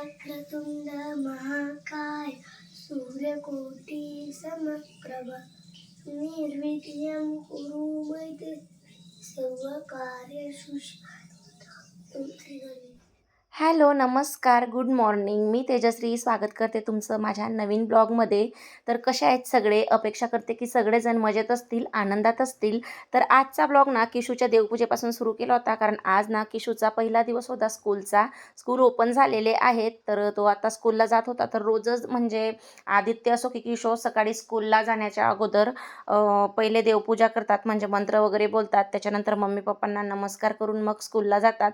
वक्रतुंड महाकाय सूर्यकोटि समप्रभ निर्वितीयं कुरु मैते सर्वकार्येषु सर्वदा हॅलो नमस्कार गुड मॉर्निंग. मी तेजश्री स्वागत करते तुमचं माझ्या नवीन ब्लॉगमध्ये. तर कसे आहेत सगळे? अपेक्षा करते की सगळेजण मजेत असतील आनंदात असतील. तर आजचा ब्लॉग ना किशूच्या देवपूजेपासून सुरू केला होता. कारण आज ना किशूचा पहिला दिवस होता स्कूलचा. स्कूल ओपन झालेले आहेत. तर तो आता स्कूलला जात होता. तर रोजच म्हणजे आदित्य असो की किशोर सकाळी स्कूलला जाण्याच्या अगोदर पहिले देवपूजा करतात. म्हणजे मंत्र वगैरे बोलतात. त्याच्यानंतर मम्मी पप्पांना नमस्कार करून मग स्कूलला जातात.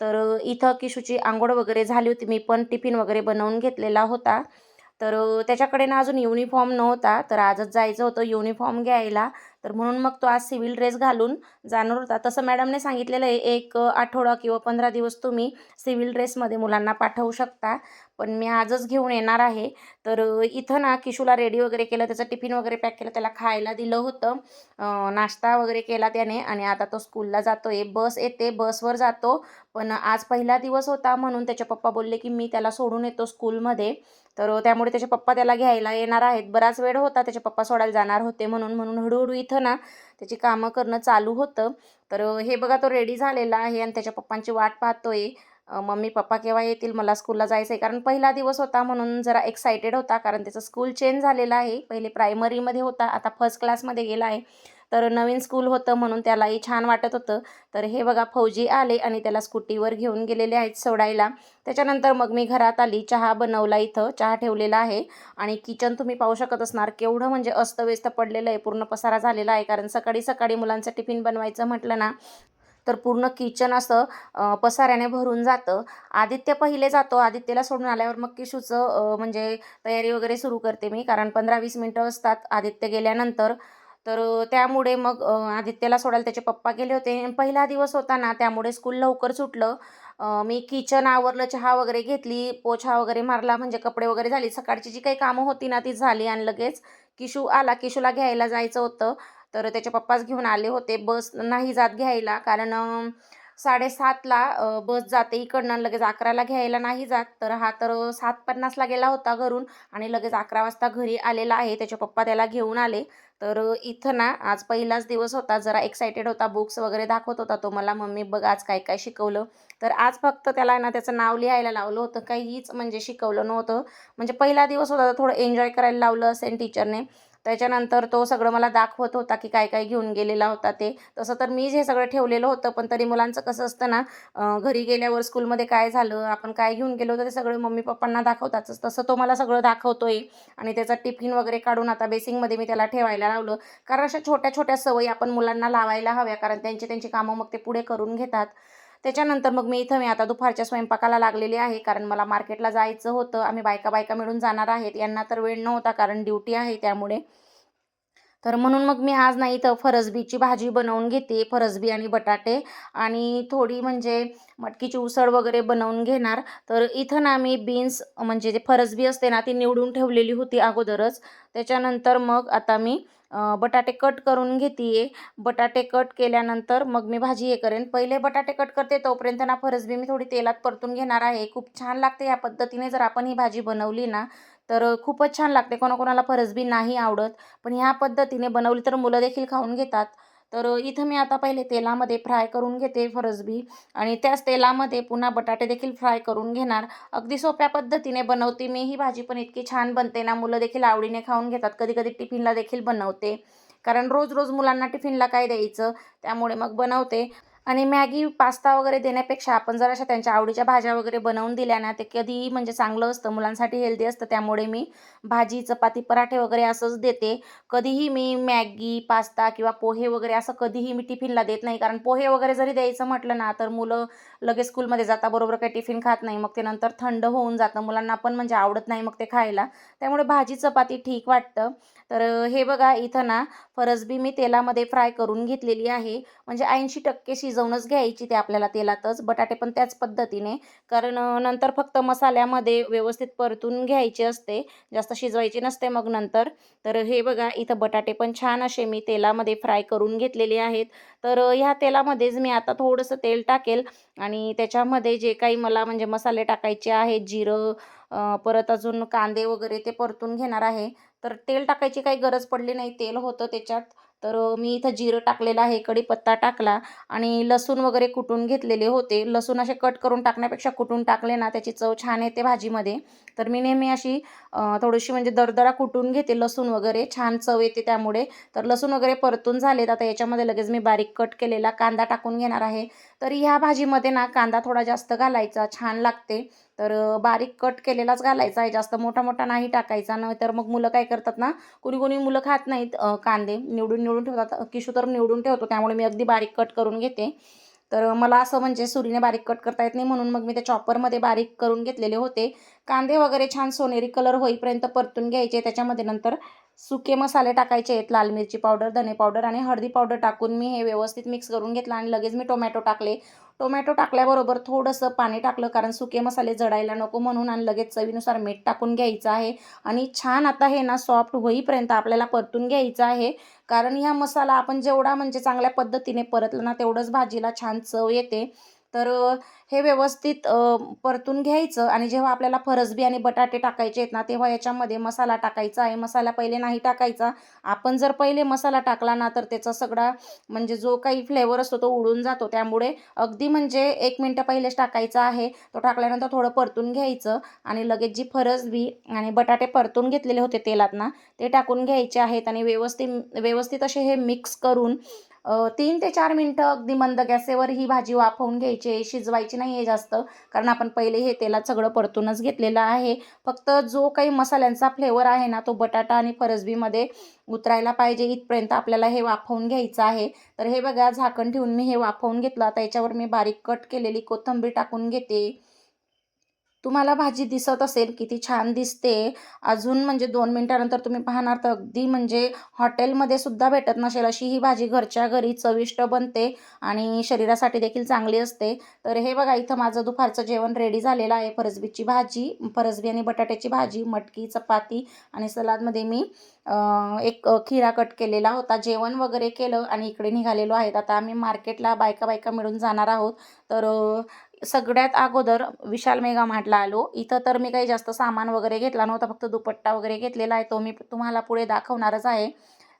तर इथं किशूची आंघोळ वगैरे झाली होती. मी पण टिफिन वगैरे बनवून घेतलेला होता. तर त्याच्याकडे ना अजून युनिफॉर्म नव्हता. तर आजच जायचं होतं युनिफॉर्म घ्यायला. तर म्हणून मग तो आज सिव्हिल ड्रेस घालून जाणार होता. तसं मॅडमने सांगितलेलं आहे एक आठवडा किंवा पंधरा दिवस तुम्ही सिव्हिल ड्रेसमध्ये मुलांना पाठवू शकता. पण मी आजच घेऊन येणार आहे. तर इथं ना किशूला रेडी वगैरे केलं त्याचं टिफिन वगैरे पॅक केलं त्याला खायला दिलं होतं. नाश्ता वगैरे केला त्याने आणि आता तो स्कूलला जातो आहे बस येते बसवर जातो. पण आज पहिला दिवस होता म्हणून त्याचे पप्पा बोलले की मी त्याला सोडून येतो स्कूलमध्ये तर त्यामुळे त्याचे पप्पा त्याला घ्यायला येणार आहेत. बराच वेळ होता त्याचे पप्पा सोडायला जाणार होते म्हणून म्हणून हळूहळू इथं ना त्याची कामं करणं चालू होतं. तर हे बघा तो रेडी झालेला आहे आणि त्याच्या पप्पांची वाट पाहतोय. मम्मी पप्पा केव्हा येतील? मला स्कूलला जायचं आहे कारण पहिला दिवस होता म्हणून जरा एक्सायटेड होता कारण त्याचं स्कूल चेंज झालेलं आहे. पहिले प्रायमरीमध्ये होता. आता फर्स्ट क्लासमध्ये गेला आहे. तर नवीन स्कूल होतं म्हणून त्यालाही छान वाटत होतं. तर हे बघा फौजी आले आणि त्याला स्कूटीवर घेऊन गेलेले आहेत सोडायला. त्याच्यानंतर मग मी घरात आली चहा बनवला इथं चहा ठेवलेला आहे. आणि किचन तुम्ही पाहू शकत असणार केवढं म्हणजे अस्तव्यस्त पडलेलं आहे पूर्ण पसारा झालेला आहे. कारण सकाळी सकाळी मुलांचं टिफिन बनवायचं म्हटलं ना तर पूर्ण किचन असं पसाऱ्याने भरून जातं. आदित्य पहिले जातो. आदित्यला सोडून आल्यावर मग किशूचं म्हणजे तयारी वगैरे सुरू करते मी. कारण पंधरा वीस मिनटं असतात आदित्य गेल्यानंतर. तर त्यामुळे मग आदित्यला सोडायला त्याचे पप्पा गेले होते. पहिला दिवस होता ना त्यामुळे स्कूल लवकर सुटलं. मी किचन आवरलं चहा वगैरे घेतली पोछा वगैरे मारला म्हणजे कपडे वगैरे झाली. सकाळची जी काही कामं होती ना ती झाली आणि लगेच किशू आला. किशूला घ्यायला जायचं होतं. तर त्याचे पप्पाच घेऊन आले होते. बस नाही जात घ्यायला. कारण साडेसातला बस जाते इकडनं आणि लगेच अकराला घ्यायला नाही जात. तर हा तर सात पन्नासला गेला होता घरून आणि लगेच अकरा वाजता घरी आलेला आहे. त्याचे पप्पा त्याला घेऊन आले. तर इथं ना आज पहिलाच दिवस होता. जरा एक्सायटेड होता. बुक्स वगैरे दाखवत होता तो मला. मम्मी बघ आज काय काय शिकवलं. तर आज फक्त त्याला ना त्याचं नाव लिहायला लावलं होतं. काहीच म्हणजे शिकवलं नव्हतं. म्हणजे पहिला दिवस होता तर थोडं एन्जॉय करायला लावलं असेल टीचरने त्याच्यानंतर तो सगळं मला दाखवत होता की काय काय घेऊन गेलेला होता ते. तसं तर मीच हे सगळं ठेवलेलं होतं पण तरी मुलांचं कसं असतं ना घरी गेल्यावर स्कूलमध्ये काय झालं आपण काय घेऊन गेलो होतं ते सगळं मम्मी पप्पांना दाखवतातच. तसं तो मला सगळं दाखवतोय आणि त्याचा टिफिन वगैरे काढून आता बेसिंगमध्ये मी त्याला ठेवायला लावलं. कारण अशा छोट्या छोट्या सवयी आपण मुलांना लावायला हव्या कारण त्यांची त्यांची कामं मग ते पुढे करून घेतात. त्याच्यानंतर मग मी इथं मी आता दुपारच्या स्वयंपाकाला लागलेली आहे कारण मला मार्केटला जायचं होतं. आम्ही बायका बायका मिळून जाणार आहेत. यांना तर वेळ नव्हता कारण ड्युटी आहे त्यामुळे. तर म्हणून मग मी आज नाही तर फरसबीची भाजी बनवून घेते. फरसबी आणि बटाटे आणि थोडी म्हणजे मटकीची उसळ वगैरे बनवून घेणार. तर इथं ना मी बीन्स म्हणजे जे फरसबी असते ना ती निवडून ठेवलेली होती अगोदरच. त्याच्यानंतर मग आता मी बटाटे कट करून घेते बटाटे कट केल्यानंतर मग मी भाजी हे करेन. पहिले बटाटे कट करते तोपर्यंत ना फरसबी मी थोडी तेलात परतून घेणार आहे. खूप छान लागते या पद्धतीने जर आपण ही भाजी बनवली ना तर खूपच छान लागते. कोणाकोणाला फरसबी नाही आवडत. पण ह्या पद्धतीने बनवली तर मुलं देखील खाऊन घेतात. तर इथं मी आता पहिले तेलामध्ये फ्राय करून घेते फरसबी आणि त्याच तेलामध्ये पुन्हा बटाटे देखील फ्राय करून घेणार. अगदी सोप्या पद्धतीने बनवते मी. ही भाजी पण इतकी छान बनते ना. मुलं देखील आवडीने खाऊन घेतात. कधी कधी टिफिनला देखील बनवते. कारण रोज रोज मुलांना टिफिनला काय द्यायचं? त्यामुळे मग बनवते. आणि मॅगी पास्ता वगैरे देण्यापेक्षा आपण जर अशा त्यांच्या आवडीच्या भाज्या वगैरे बनवून दिल्या ना ते कधीही म्हणजे चांगलं असतं मुलांसाठी हेल्दी असतं त्यामुळे मी भाजी चपाती पराठे वगैरे असंच देते. कधीही मी मॅगी पास्ता किंवा पोहे वगैरे असं कधीही मी टिफिनला देत नाही. कारण पोहे वगैरे जरी द्यायचं म्हटलं ना तर मुलं लगेच स्कूलमध्ये जाता बरोबर काही टिफिन खात नाही मग ते नंतर थंड होऊन जातं. मुलांना पण म्हणजे आवडत नाही मग ते खायला. त्यामुळे भाजी चपाती ठीक वाटतं. तर हे बघा इथं ना फरसबी मी तेलामध्ये फ्राय करून घेतलेली आहे. म्हणजे ऐंशी टक्के शिजवूनच घ्यायची ते आपल्याला तेलातच बटाटे पण त्याच पद्धतीने. कारण नंतर फक्त मसाल्यामध्ये व्यवस्थित परतून घ्यायचे असते. जास्त शिजवायची नसते मग नंतर. तर हे बघा इथं बटाटे पण छान असे मी तेलामध्ये फ्राय करून घेतलेले आहेत. तर ह्या तेलामध्येच मी आता थोडंसं तेल टाकेल. आणि त्याच्यामध्ये जे काही मला म्हणजे मसाले टाकायचे आहेत जिरं परत अजून कांदे वगैरे ते परतून घेणार आहे. तर तेल टाकायची काही गरज पडली नाही तेल होतं त्याच्यात. तर मी इथं जिरं टाकलेलं आहे कढीपत्ता टाकला आणि लसूण वगैरे कुटून घेतलेले होते. लसूण असे कट करून टाकण्यापेक्षा कुटून टाकले ना त्याची चव छान येते भाजीमध्ये. तर मी नेहमी अशी थोडीशी म्हणजे दरदरा कुटून घेते लसूण वगैरे छान चव येते त्यामुळे. तर लसूण वगैरे परतून झालेत. आता याच्यामध्ये लगेच मी बारीक कट केलेला कांदा टाकून घेणार आहे. तर ह्या भाजीमध्ये ना कांदा थोडा जास्त घालायचा छान लागते. तर बारीक कट केलेलाच घालायचा आहे. जास्त मोठा मोठा नाही टाकायचा. नाही तर मग मुलं काय करतात ना कुणी कुणी मुलं खात नाहीत कांदे. निवडून निवडून ठेवतात. किशू तर निवडून ठेवतो. त्यामुळे मी अगदी बारीक कट करून घेते. तर मला असं म्हणजे सुरीने बारीक कट करता येत नाही. म्हणून मग मी त्या चॉपरमध्ये बारीक करून घेतलेले होते. कांदे वगैरे छान सोनेरी कलर होईपर्यंत परतून घ्यायचे. त्याच्यामध्ये नंतर सुके मसाले टाकायचे आहेत. लाल मिरची पावडर धने पावडर आणि हळदी पावडर टाकून मी हे व्यवस्थित मिक्स करून घेतलं आणि लगेच मी टोमॅटो टाकले. टोमॅटो टाकल्याबरोबर थोडंसं पाणी टाकलं कारण सुके मसाले जडायला नको म्हणून आणि लगेच चवीनुसार मीठ टाकून घ्यायचं आहे. आणि छान आता हे ना सॉफ्ट होईपर्यंत आपल्याला परतून घ्यायचं आहे. कारण ह्या मसाला आपण जेवढा म्हणजे चांगल्या पद्धतीने परतला ना तेवढंच भाजीला छान चव येते. तर हे व्यवस्थित परतून घ्यायचं आणि जेव्हा आपल्याला फरसबी आणि बटाटे टाकायचे आहेत ना तेव्हा याच्यामध्ये मसाला टाकायचा आहे. मसाला पहिले नाही टाकायचा. आपण जर पहिले मसाला टाकला ना तर त्याचा सगळा म्हणजे जो काही फ्लेवर असतो तो उडून जातो. त्यामुळे अगदी म्हणजे एक मिनटं पहिलेच टाकायचा आहे. तो टाकल्यानंतर थोडं परतून घ्यायचं आणि लगेच जी फरसबी आणि बटाटे परतून घेतलेले होते तेलात ना ते टाकून घ्यायचे आहेत आणि व्यवस्थित व्यवस्थित असे हे मिक्स करून तीन ते चार मिनटं अगदी मंद गॅसेवर ही भाजी वाफवून घ्यायची शिजवायची नाही आहे जास्त. कारण आपण पहिले हे तेलात सगळं परतूनच घेतलेलं आहे. फक्त जो काही मसाल्यांचा फ्लेवर आहे ना तो बटाटा आणि फरसबीमध्ये उतरायला पाहिजे. इथपर्यंत आपल्याला हे वाफवून घ्यायचं आहे. तर हे बघा झाकण ठेवून मी हे वाफवून घेतलं. आता याच्यावर मी बारीक कट केलेली कोथिंबीर टाकून घेते. तुम्हाला भाजी दिसत असेल किती छान दिसते. अजून म्हणजे दोन मिनटानंतर तुम्ही पाहणार तर अगदी म्हणजे हॉटेलमध्ये सुद्धा भेटत नसेल अशी ही भाजी घरच्या घरी चविष्ट बनते आणि शरीरासाठी देखील चांगली असते. तर हे बघा इथं माझं दुपारचं जेवण रेडी झालेलं आहे. फरसबीची भाजी फरसबी आणि बटाट्याची भाजी मटकी चपाती आणि सलादमध्ये मी एक खिरा कट केलेला होता. जेवण वगैरे केलं आणि इकडे निघालेलो आहेत. आता आम्ही मार्केटला बायका बायका मिळून जाणार आहोत. तर सगळ्यात अगोदर विशाल मेगा मार्टला आलो. इथं तर मी काही जास्त सामान वगैरे घेतला नव्हता फक्त दुपट्टा वगैरे घेतलेला आहे. तो मी तुम्हाला पुढे दाखवणारच आहे.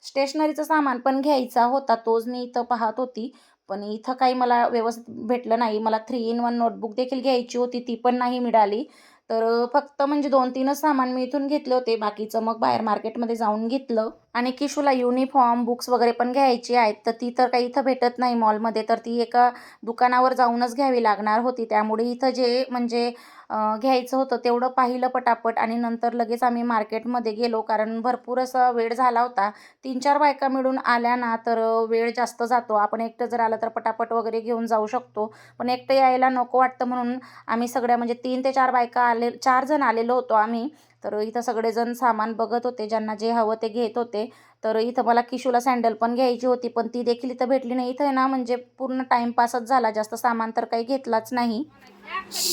स्टेशनरीचं सामान पण घ्यायचा होता तोच मी इथं पाहत होती. पण इथं काही मला व्यवस्थित भेटलं नाही. मला थ्री इन वन नोटबुक देखील घ्यायची होती ती पण नाही मिळाली. तर फक्त म्हणजे दोन तीनच सामान मी इथून घेतले होते. बाकीचं मग बाहेर मार्केटमध्ये जाऊन घेतलं. आणि किशूला युनिफॉर्म बुक्स वगैरे पण घ्यायची आहेत. तर ती तर काही इथं भेटत नाही मॉलमध्ये तर ती एका दुकानावर जाऊनच घ्यावी लागणार होती. त्यामुळे इथं जे म्हणजे घ्यायचं होतं तेवढं पाहिलं पटापट आणि नंतर लगेच आम्ही मार्केटमध्ये गेलो. कारण भरपूर असा वेळ झाला होता. तीन चार बायका मिळून आल्या ना तर वेळ जास्त जातो. आपण एकटं जर आलं तर पटापट वगैरे घेऊन जाऊ शकतो. पण एकटं यायला नको वाटतं म्हणून आम्ही सगळ्या म्हणजे तीन ते चार बायका आले चार जण आलेलो होतो आम्ही. तर इथं सगळेजण सामान बघत होते ज्यांना जे हवं ते घेत होते. तर इथं मला किशूला सँडल पण घ्यायची होती पण ती देखील इथं भेटली नाही. इथं ना म्हणजे पूर्ण टाईमपासच झाला. जास्त सामान तर काही घेतलाच नाही.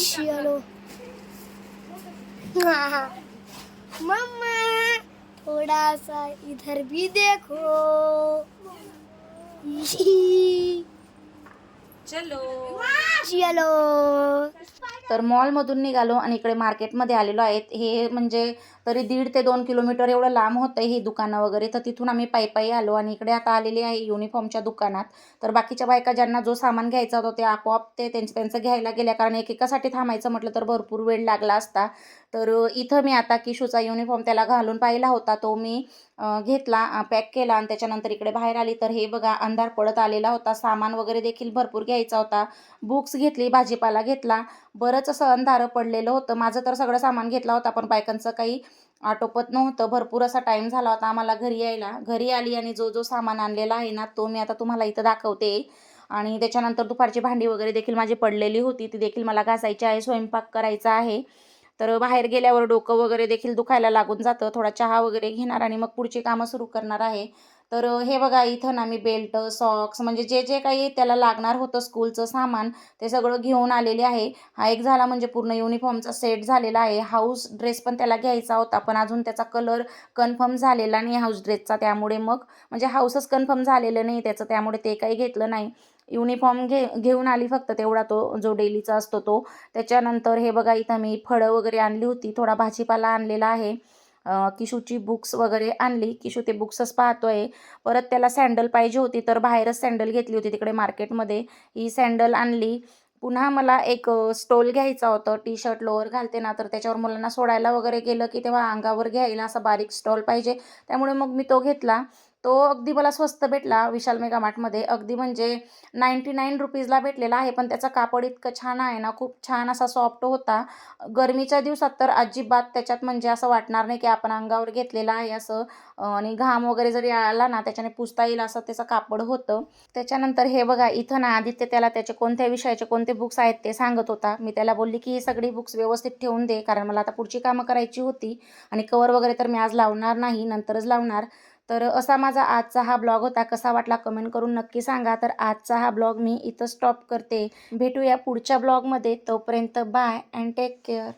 चलो मम्मा थोड़ा सा इधर भी देखो. चलो. चलो तर मॉलमधून निघालो आणि इकडे मार्केटमध्ये आलेलो आहेत. हे म्हणजे तरी दीड ते दोन किलोमीटर एवढं लांब होतं ही दुकानं वगैरे. तर तिथून आम्ही पायी पायी आलो आणि इकडे आता आलेली आहे युनिफॉर्मच्या दुकानात. तर बाकीच्या बायका ज्यांना जो सामान घ्यायचा होता ते आपोआप ते त्यांचं त्यांचं घ्यायला गेल्या कारण एकेकासाठी थांबायचं म्हटलं तर भरपूर वेळ लागला असता. तर इथं मी आता किशूचा युनिफॉर्म त्याला घालून पाहिला होता. तो मी घेतला पॅक केला आणि त्याच्यानंतर इकडे बाहेर आली. तर हे बघा अंधार पडत आलेला होता. सामान वगैरे देखील भरपूर घ्यायचा होता. बुक्स घेतली भाजीपाला घेतला. बरंच असं अंधारं पडलेलं होतं. माझं तर सगळं सामान घेतला होता पण बायकांचं काही आटोपत नव्हतं. भरपूर असा टाईम झाला होता आम्हाला घरी यायला. घरी आली आणि जो जो सामान आणलेला आहे ना तो मी आता तुम्हाला इथं दाखवते. आणि त्याच्यानंतर दुपारची भांडी वगैरे देखील माझी पडलेली होती. ती देखील मला घासायची आहे स्वयंपाक करायचा आहे. तर बाहेर गेल्यावर डोकं वगैरे देखील दुखायला लागून जातं. थोडा चहा वगैरे घेणार आणि मग पुढची कामं सुरू करणार आहे. तर हे बघा इथं ना मी बेल्ट सॉक्स म्हणजे जे जे काही त्याला लागणार होतं स्कूलचं सामान ते सगळं घेऊन आलेले आहे. हा एक झाला म्हणजे पूर्ण युनिफॉर्मचा सेट झालेला आहे. हाऊस ड्रेस पण त्याला घ्यायचा होता पण अजून त्याचा कलर कन्फर्म झालेला नाही हाऊस ड्रेसचा. त्यामुळे मग म्हणजे हाऊसच कन्फर्म झालेलं नाही त्याचं. त्यामुळे ते काही घेतलं नाही. युनिफॉर्म घे घेऊन आली फक्त तेवढा तो जो डेलीचा असतो तो. त्याच्यानंतर हे बघा इथं मी फळं वगैरे आणली होती थोडा भाजीपाला आणलेला आहे. किशूची बुक्स वगैरे आणली. किशू ते बुक्सच पाहतोय. परत त्याला सँडल पाहिजे होती तर बाहेरच सँडल घेतली होती तिकडे मार्केटमध्ये ही सँडल आणली. पुन्हा मला एक स्टोल घ्यायचा होता. टी शर्ट लोअर घालते ना तर त्याच्यावर मुलांना सोडायला वगैरे गेलं की तेव्हा अंगावर घ्यायला असा बारीक स्टॉल पाहिजे. त्यामुळे मग मी तो घेतला. तो अगदी मला स्वस्त भेटला विशाल मेगा मार्टमध्ये अगदी म्हणजे नाईंटी नाईन रुपीजला भेटलेला आहे पण त्याचा कापड इतकं छान आहे ना खूप छान असा सॉफ्ट होता. गरमीच्या दिवसात तर अजिबात त्याच्यात म्हणजे असं वाटणार नाही की आपण अंगावर घेतलेलं आहे असं आणि घाम वगैरे जरी आला ना त्याच्याने पुसता येईल असं त्याचं कापड होतं. त्याच्यानंतर हे बघा इथं ना आदित्य त्याला त्याचे कोणत्या विषयाचे कोणते बुक्स आहेत ते सांगत होता. मी त्याला बोलली की ही सगळी बुक्स व्यवस्थित ठेवून दे कारण मला आता पुढची कामं करायची होती आणि कवर वगैरे तर मी आज लावणार नाही नंतरच लावणार. तर असा माझा आजचा हा ब्लॉग होता. कसा वाटला कमेंट करून नक्की सांगा. तर आजचा हा ब्लॉग मी इथं स्टॉप करते. भेटूया पुढच्या ब्लॉगमध्ये. तोपर्यंत बाय अँड टेक केअर